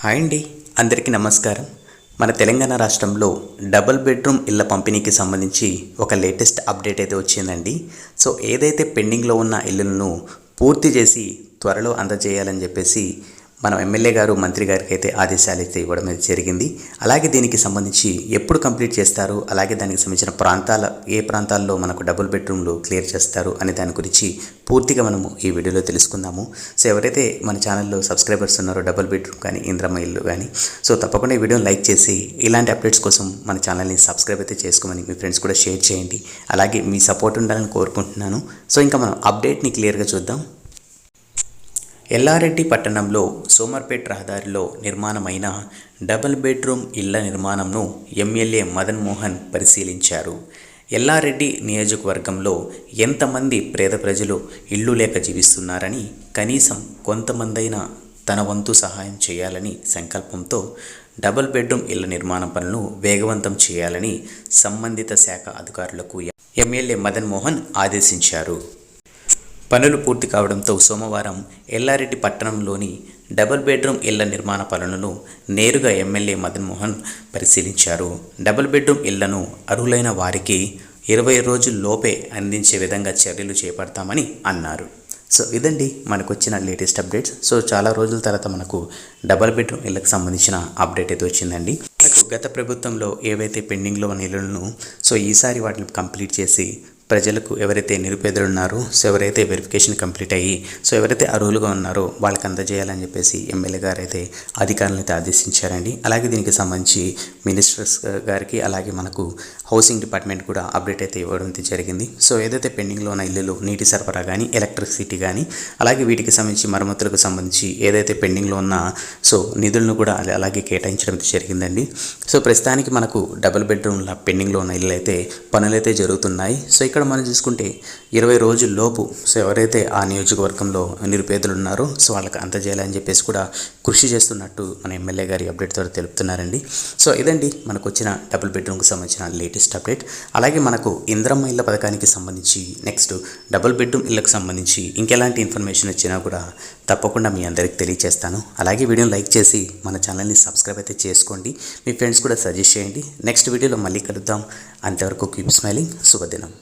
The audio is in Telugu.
హాయ్ అండి. అందరికీ నమస్కారం. మన తెలంగాణ రాష్ట్రంలో డబుల్ బెడ్రూమ్ ఇళ్ళ పంపిణీకి సంబంధించి ఒక లేటెస్ట్ అప్డేట్ అయితే వచ్చిందండి. సో ఏదైతే పెండింగ్లో ఉన్న ఇల్లులను పూర్తి చేసి త్వరలో అందజేయాలని చెప్పేసి మనం ఎమ్మెల్యే గారు మంత్రి గారికి అయితే ఆదేశాలు అయితే ఇవ్వడం అయితే జరిగింది. అలాగే దీనికి సంబంధించి ఎప్పుడు కంప్లీట్ చేస్తారు? అలాగే దానికి సంబంధించిన ప్రాంతాల ఏ ప్రాంతాల్లో మనకు డబుల్ బెడ్రూమ్లు క్లియర్ చేస్తారు? అనే దాని గురించి పూర్తిగా మనము ఈ వీడియోలో తెలుసుకుందాము. సో ఎవరైతే మన ఛానల్లో సబ్స్క్రైబర్స్ ఉన్నారో డబుల్ బెడ్రూమ్ కానీ ఇంద్రమ్మ ఇల్లు కానీ సో తప్పకుండా ఈ వీడియోని లైక్ చేసి ఇలాంటి అప్డేట్స్ కోసం మన ఛానల్ని సబ్స్క్రైబ్ అయితే చేసుకోమని మీ ఫ్రెండ్స్ కూడా షేర్ చేయండి. అలాగే మీ సపోర్ట్ ఉండాలని కోరుకుంటున్నాను. సో ఇంకా మనం అప్డేట్ని క్లియర్గా చూద్దాం. ఎల్లారెడ్డి పట్టణంలో సోమర్పేట్ రహదారిలో నిర్మాణమైన డబుల్ బెడ్రూమ్ ఇళ్ళ నిర్మాణంను ఎమ్మెల్యే మదన్ మోహన్ పరిశీలించారు. ఎల్లారెడ్డి నియోజకవర్గంలో ఎంతమంది పేద ప్రజలు ఇళ్ళు లేక జీవిస్తున్నారని కనీసం కొంతమందైనా తన వంతు సహాయం చేయాలని సంకల్పంతో డబుల్ బెడ్రూమ్ ఇళ్ళ నిర్మాణ పనులను వేగవంతం చేయాలని సంబంధిత శాఖ అధికారులకు ఎమ్మెల్యే మదన్ మోహన్ ఆదేశించారు. పనులు పూర్తి కావడంతో సోమవారం ఎల్లారెడ్డి పట్టణంలోని డబుల్ బెడ్రూమ్ ఇళ్ళ నిర్మాణ పనులను నేరుగా ఎమ్మెల్యే మదన్మోహన్ పరిశీలించారు. డబుల్ బెడ్రూమ్ ఇళ్ళను అర్హులైన వారికి ఇరవై రోజుల్లోపే అందించే విధంగా చర్యలు చేపడతామని అన్నారు. సో ఇదండి మనకు వచ్చిన లేటెస్ట్ అప్డేట్స్. సో చాలా రోజుల తర్వాత మనకు డబల్ బెడ్రూమ్ ఇళ్ళకి సంబంధించిన అప్డేట్ అయితే వచ్చిందండి. మనకు గత ప్రభుత్వంలో ఏవైతే పెండింగ్లో ఉన్న ఇళ్ళను సో ఈసారి వాటిని కంప్లీట్ చేసి ప్రజలకు ఎవరైతే నిరుపేదలు ఉన్నారో సో ఎవరైతే వెరిఫికేషన్ కంప్లీట్ అయ్యి సో ఎవరైతే అర్హులుగా ఉన్నారో వాళ్ళకి అందజేయాలని చెప్పేసి ఎమ్మెల్యే గారు అయితే అధికారులను అయితే ఆదేశించారండి. అలాగే దీనికి సంబంధించి మినిస్టర్స్ గారికి అలాగే మనకు హౌసింగ్ డిపార్ట్మెంట్ కూడా అప్డేట్ అయితే ఇవ్వడం జరిగింది. సో ఏదైతే పెండింగ్లో ఉన్న ఇల్లులు నీటి సరఫరా కానీ ఎలక్ట్రిసిటీ కానీ అలాగే వీటికి సంబంధించి మరమ్మతులకు సంబంధించి ఏదైతే పెండింగ్లో ఉన్న సో నిధులను కూడా అలాగే కేటాయించడం జరిగిందండి. సో ప్రస్తుతానికి మనకు డబుల్ బెడ్రూమ్ల పెండింగ్లో ఉన్న ఇల్లు అయితే పనులైతే జరుగుతున్నాయి. సో ఇక్కడ మనం చూసుకుంటే ఇరవై రోజుల్లోపు సో ఎవరైతే ఆ నియోజకవర్గంలో నిరుపేదలు ఉన్నారో సో వాళ్ళకి అందజేయాలని చెప్పేసి కూడా కృషి చేస్తున్నట్టు మన ఎమ్మెల్యే గారి అప్డేట్ ద్వారా తెలుపుతున్నారండి. సో ఇదండి మనకు వచ్చిన డబుల్ బెడ్రూమ్కి సంబంధించిన లేటెస్ట్ అప్డేట్ అలాగే మనకు ఇంద్రమ్మ ఇళ్ళ పథకానికి సంబంధించి నెక్స్ట్ డబుల్ బెడ్రూమ్ ఇళ్ళకి సంబంధించి ఇంకెలాంటి ఇన్ఫర్మేషన్ వచ్చినా కూడా తప్పకుండా మీ అందరికి తెలియజేస్తాను అలాగే వీడియోని లైక్ చేసి మన ఛానల్ని సబ్స్క్రైబ్ అయితే చేసుకోండి. మీ ఫ్రెండ్స్ కూడా సజెస్ట్ చేయండి. నెక్స్ట్ వీడియోలో మళ్ళీ కలుద్దాం. అంతవరకు కీప్ స్మైలింగ్ శుభదినం.